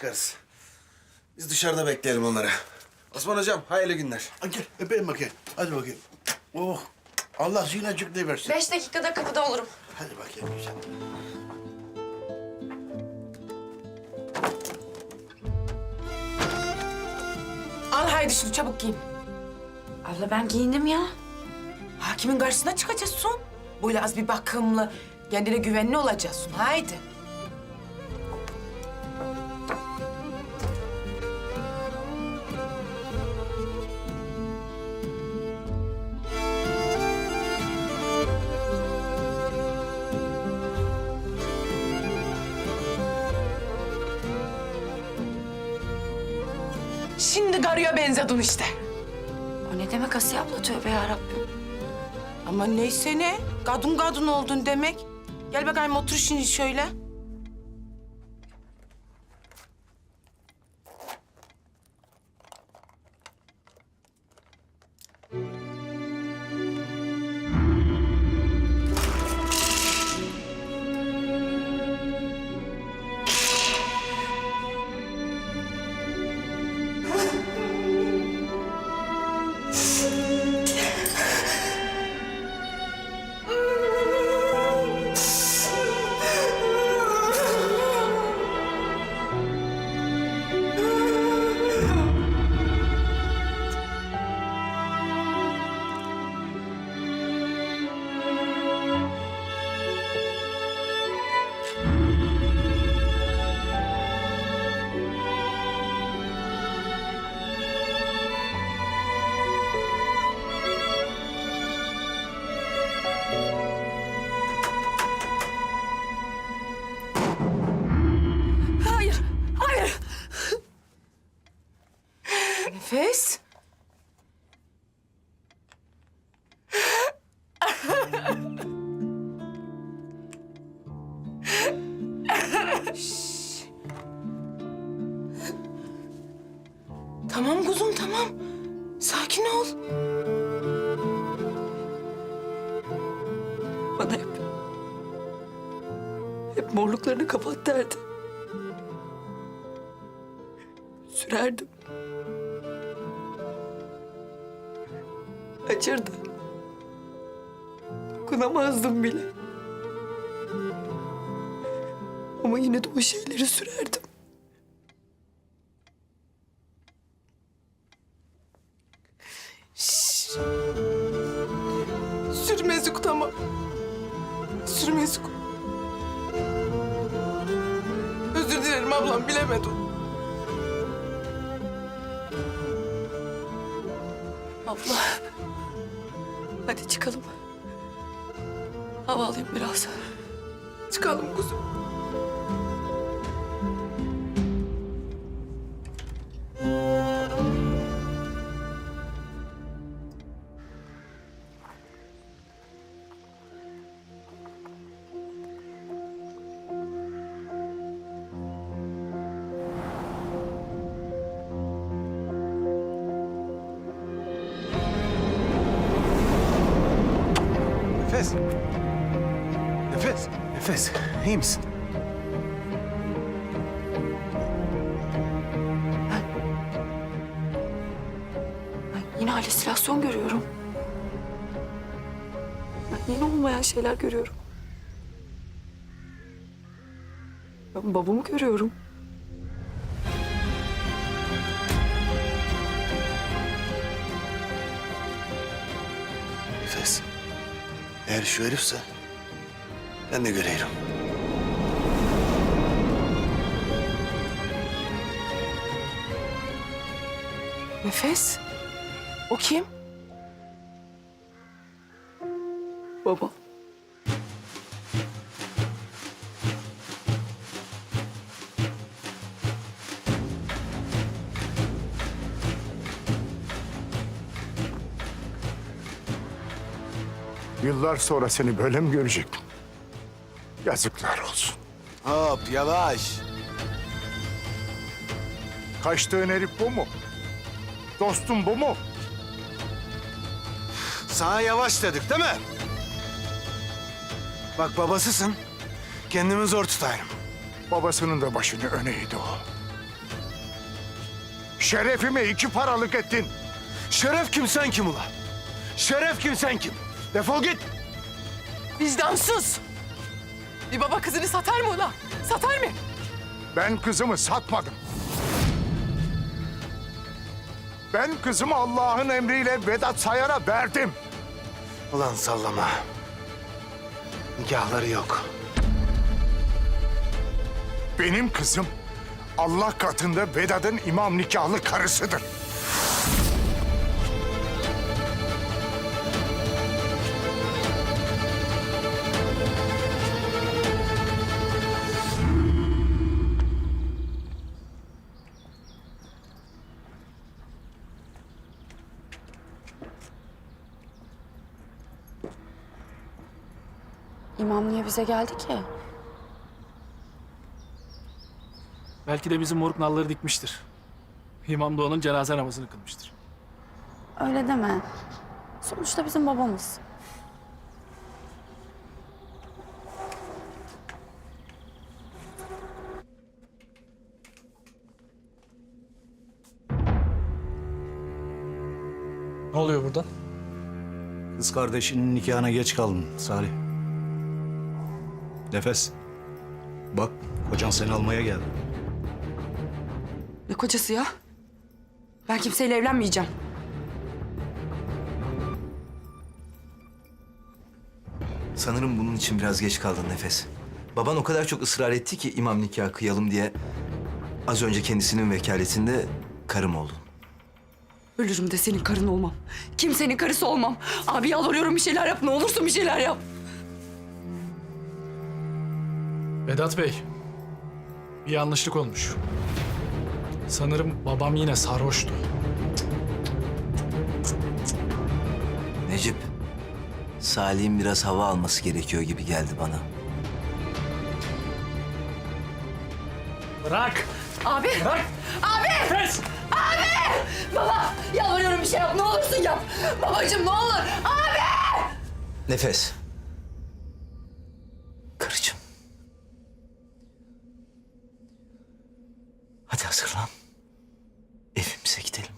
çıkarız. Biz dışarıda bekleyelim onları. Osman hocam hayırlı günler. Hadi gel öpeyim bakayım. Hadi bakayım. Oh. Allah zihin açıklığı versin. Beş dakikada kapıda olurum. Hadi bakayım güzel. Al haydi şunu çabuk giyin. Abla ben giyindim ya. Hakimin karşısına çıkacaksın. Böyle az bir bakımlı, kendine güvenli olacaksın. Haydi. Şimdi karıya benzedin işte. O ne demek Asiye abla tövbe yarabbim. Ama neyse ne, kadın kadın oldun demek. Gel bakayım otur şimdi şöyle. Morluklarını kapat derdi. Sürerdim. Acırdı. Dokunamazdım bile. Ama yine de o şeyleri sürerdim. Sürmezlik tamam. Sürmezlik. Ablam bilemedim. Abla. Hadi çıkalım. Hava alayım biraz. Çıkalım kuzum. Nefes. Nefes. Nefes. İyi misin? Yine halüsinasyon görüyorum. Yine olmayan şeyler görüyorum. Ben babamı görüyorum. Eğer şu herifse ben de göreyim. Nefes. O kim? Babam. Yıllar sonra seni böyle mi görecektim? Yazıklar olsun. Hop yavaş. Kaçtığın herif bu mu? Dostum bu mu? Sana yavaş dedik değil mi? Bak babasısın. Kendimi zor tutarım. Babasının da başını öne eğdi o. Şerefimi iki paralık ettin. Şeref kim sen kim ula? Şeref kim sen kim? Defol git. Vicdansız. Bir baba kızını satar mı ulan? Satar mı? Ben kızımı satmadım. Ben kızımı Allah'ın emriyle Vedat Sayar'a verdim. Ulan sallama. Nikahları yok. Benim kızım Allah katında Vedat'ın imam nikahlı karısıdır. İmam niye bize geldi ki? Belki de bizim moruk nalları dikmiştir. İmam da onun cenaze namazını kılmıştır. Öyle deme. Sonuçta bizim babamız. Ne oluyor burada? Kız kardeşinin nikahına geç kaldın Salih. Nefes. Bak kocan seni almaya geldi. Ne kocası ya? Ben kimseyle evlenmeyeceğim. Sanırım bunun için biraz geç kaldın Nefes. Baban o kadar çok ısrar etti ki imam nikahı kıyalım diye... ...az önce kendisinin vekaletinde karım oldun. Ölürüm de senin karın olmam. Kimsenin karısı olmam. Abi yalvarıyorum bir şeyler yap. Ne olursun bir şeyler yap. Vedat Bey, bir yanlışlık olmuş. Sanırım babam yine sarhoştu. Necip, Salih'in biraz hava alması gerekiyor gibi geldi bana. Bırak! Abi. Bırak! Abi. Nefes! Baba yalvarıyorum bir şey yap. Ne olursun yap. Babacığım ne olur. Abi. Nefes. Hazırlan. Evimize gidelim.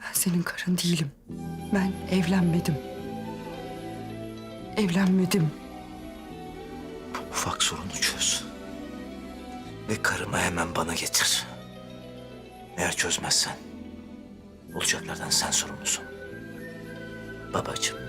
Ben senin karın değilim. Ben evlenmedim. Evlenmedim. Ufak sorunu çöz. Ve karımı hemen bana getir. Eğer çözmezsen olacaklardan sen sorumlusun. Babacığım.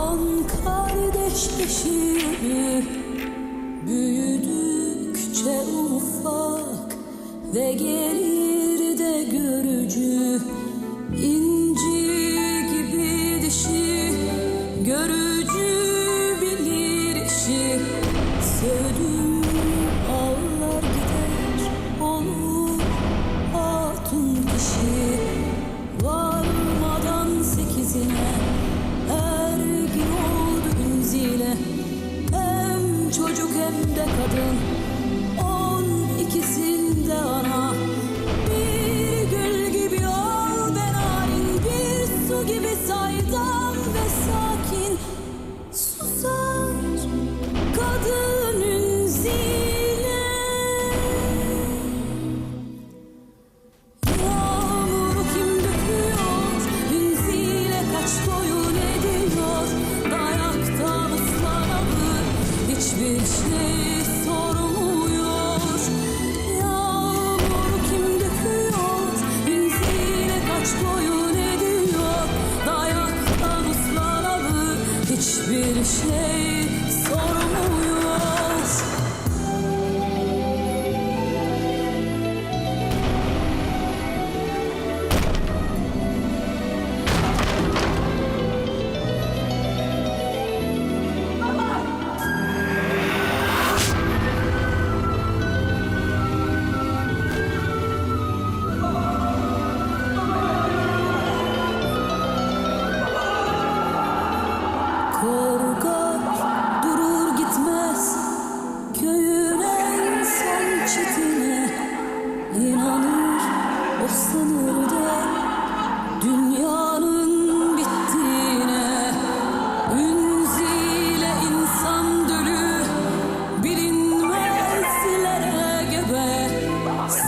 On kardeş beşiği Büyüdükçe ufak Ve gelir de görücü sakin susar kadının zile Yağmuru kim döküyor? Zile kaç boyun ediyor? Dayakta ıslamadı hiçbir şey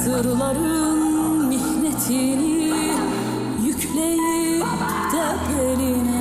Asırların mihnetini yükleyip de beline